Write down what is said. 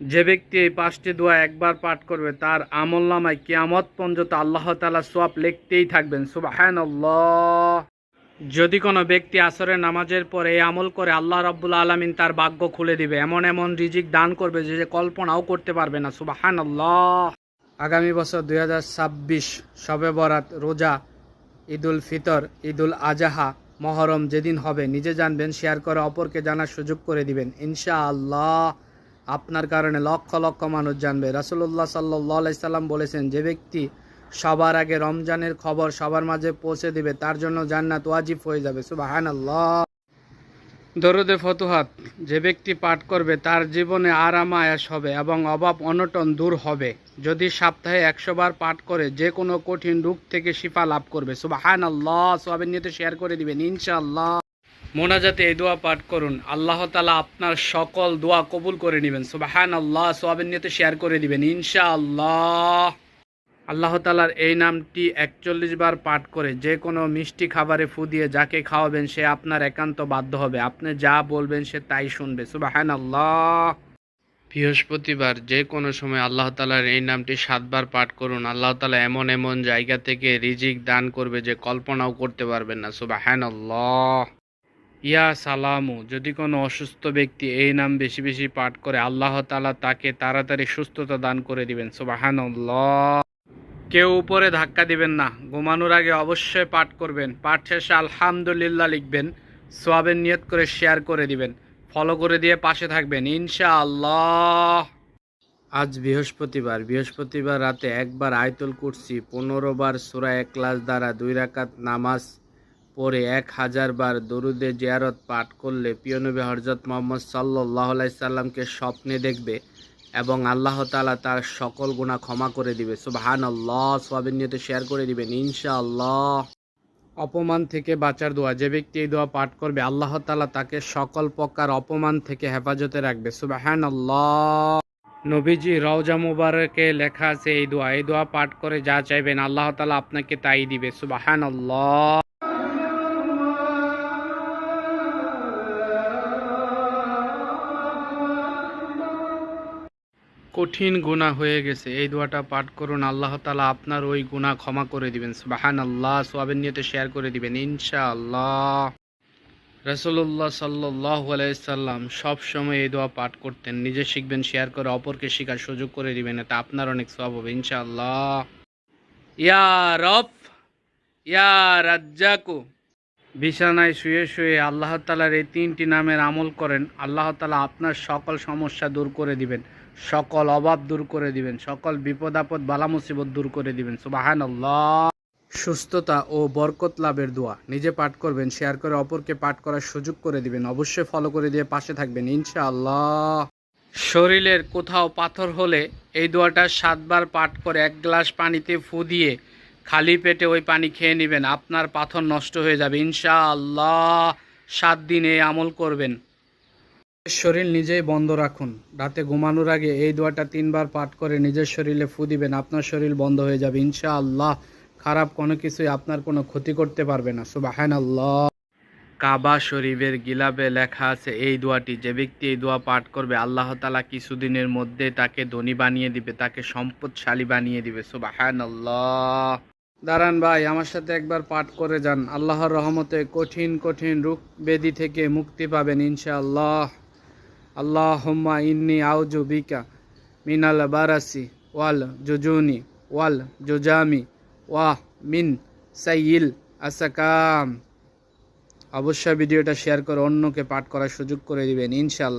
যে ব্যক্তি এই পাঁচটি দোয়া একবার পাঠ করবে, তার আমল নামায় কেয়ামত পর্যন্ত আল্লাহ তালা সোয়াব লিখতেই থাকবেন। সুবাহান যদি কোনো ব্যক্তি আসরের নামাজের পরে এই আমল করে, আল্লাহ রাব্বুল আলমিন তার ভাগ্য খুলে দিবে। এমন এমন রিজিক দান করবে যে যে কল্পনাও করতে পারবে না। সুবাহান আগামী বছর দুই হাজার ছাব্বিশ শবে বরাত, রোজা, ঈদুল ফিতর, ঈদুল আজাহা, মহরম যেদিন হবে, নিজে জানবেন, শেয়ার করে অপরকে জানার সুযোগ করে দিবেন। ইনশা আল্লাহ আপনার কারণে লক্ষ লক্ষ মানুষ জানবে। রাসুল্লাহ সাল্লাহ সাল্লাম বলেছেন, যে ব্যক্তি সবার আগে রমজানের খবর সবার মাঝে পৌঁছে দিবে, তার জন্য জান্নাত ওয়াজিব হয়ে যাবে। সুবাহান দরুদে ফতুহাত, যে ব্যক্তি পাঠ করবে, তার জীবনে আরাম আয়াস হবে এবং অভাব অনটন দূর হবে। যদি সপ্তাহে একশো বার পাঠ করে, যে কোনো কঠিন রূপ থেকে শিফা লাভ করবে। সুবাহান আল্লাহ সোয়াবের নিয়ে শেয়ার করে দিবেন, ইনশাআল্লাহ। মোনাজাতে এই দোয়া পাঠ করুন। আল্লাহ তালা আপনার সকল দোয়া কবুল করে নেবেন। সুবাহান আল্লাহ সোয়াবের নিয়ে শেয়ার করে দিবেন, ইনশাআল্লাহ। আল্লাহ তালার এই নামটি একচল্লিশ বার পাঠ করে যে কোনো মিষ্টি খাবারে ফু দিয়ে যাকে খাওয়াবেন, সে আপনার একান্ত বাধ্য হবে। আপনি যা বলবেন, সে তাই শুনবে। সুবাহান আল্লাহ বৃহস্পতিবার যে কোনো সময় আল্লাহ তালার এই নামটি সাতবার পাঠ করুন। আল্লাহ তালা এমন এমন জায়গা থেকে রিজিক দান করবে যে কল্পনাও করতে পারবেন না। সুবাহান আল্লাহ ইয়া সালামু, যদি কোনো অসুস্থ ব্যক্তি এই নাম বেশি বেশি পাঠ করে, আল্লাহ তালা তাকে তাড়াতাড়ি সুস্থতা দান করে দিবেন সুবাহান কেউ উপরে ধাক্কা দিবেন না, ঘুমানোর আগে অবশ্যই পাঠ করবেন, পাঠ শেষে আলহামদুলিল্লাহ লিখবেন, সোয়াবের নিয়ত করে শেয়ার করে দিবেন, ফলো করে দিয়ে পাশে থাকবেন ইনশা আল্লাহ আজ বৃহস্পতিবার বৃহস্পতিবার রাতে একবার আয়তুল কুরসি, পনেরো বার সুরা এক ক্লাস দ্বারা দুই রাকাত নামাজ পড়ে এক হাজার বার দরুদে জিয়ারত পাঠ করলে পিয়নবী হরজত মোহাম্মদ সাল্লাহ সাল্লামকে স্বপ্নে দেখবে এবং আল্লাহ তালা তার সকল গুণা ক্ষমা করে দিবে। সুবাহান আল্লাহ সোয়াবিন শেয়ার করে দিবেন, ইনশাআল্লাহ। অপমান থেকে বাঁচার দোয়া, যে ব্যক্তি এই দোয়া পাঠ করবে, আল্লাহ তালা তাকে সকল প্রকার অপমান থেকে হেফাজতে রাখবে। সুবাহান আল্লাহ নবীজি রওজা মুবারকে লেখা আছে এই দোয়া। এই দোয়া পাঠ করে যা চাইবেন, আল্লাহ তালা আপনাকে তাই দিবে। সুবাহান আল্লাহ কঠিন গুণা হয়ে গেছে। এই দোয়াটা পাঠ করুন। আল্লাহ তালা আপনার ওই গুণা ক্ষমা করে দিবেন। সুবাহান আল্লাহ সোয়াবের নিয়তে শেয়ার করে দিবেন ইনশা আল্লাহ রসুল্লাহ সাল্লাহ আলাইসাল্লাম সব সময় এই দোয়া পাঠ করতেন। নিজে শিখবেন, শেয়ার করে, অপরকে শেখার সুযোগ করে দিবেন। এটা আপনার অনেক সব হবে, ইনশাআল্লাহ। ইয়া রব, ইয়া রাজ্জাকু। বিছানায় শুয়ে শুয়ে আল্লাহ তালার এই তিনটি নামের আমল করেন। আল্লাহ তালা আপনার সকল সমস্যা দূর করে দিবেন। সকল অভাব দূর করে দিবেন, সকল বিপদ আপদ, বালা মুসিবত দূর করে দিবেন। সুবাহান সুস্থতা ও বরকত লাভের দোয়া। নিজে পাঠ করবেন, শেয়ার করে অপরকে পাঠ করার সুযোগ করে দিবেন। অবশ্যই ফলো করে দিয়ে পাশে থাকবেন, ইনশাআল্লাহ। শরীরের কোথাও পাথর হলে এই দোয়াটা সাতবার পাঠ করে এক গ্লাস পানিতে ফু দিয়ে খালি পেটে ওই পানি খেয়ে নেবেন। আপনার পাথর নষ্ট হয়ে যাবে, ইনশাআল্লাহ। সাত দিনে আমল করবেন। শরীর নিজেই বন্ধ রাখুন। রাতে ঘুমানোর আগে এই দোয়াটা তিনবার পাঠ করে নিজের শরীরে ফু দিবেন, আপনার শরীর বন্ধ হয়ে যাবে। ইনশাআল্লাহ খারাপ কোনো কিছুই আপনার কোনো ক্ষতি করতে পারবে না। সুবাহান আল্লাহ কাবা শরীফের গিলাবে লেখা আছে, এই দোয়াটি, যে ব্যক্তি এই দোয়া পাঠ করবে, আল্লাহ তালা কিছুদিনের মধ্যে তাকে ধনী বানিয়ে দিবে, তাকে সম্পদশালী বানিয়ে দিবে। সুবাহান আল্লাহ দাঁড়ান ভাই, আমার সাথে একবার পাঠ করে যান। আল্লাহর রহমতে কঠিন কঠিন রূপ বেদি থেকে মুক্তি পাবেন ইনশাআল্লাহ। আল্লাহ হুম্মা ইন্নি আউজু বিকা মিনাল বারাসি ওয়াল জুজুনি ওয়াল জুজামি ওয়াহ মিন সাইল আসাকাম অবশ্যই ভিডিওটা শেয়ার করে অন্যকে পাঠ করার সুযোগ করে দিবেন ইনশাল্লাহ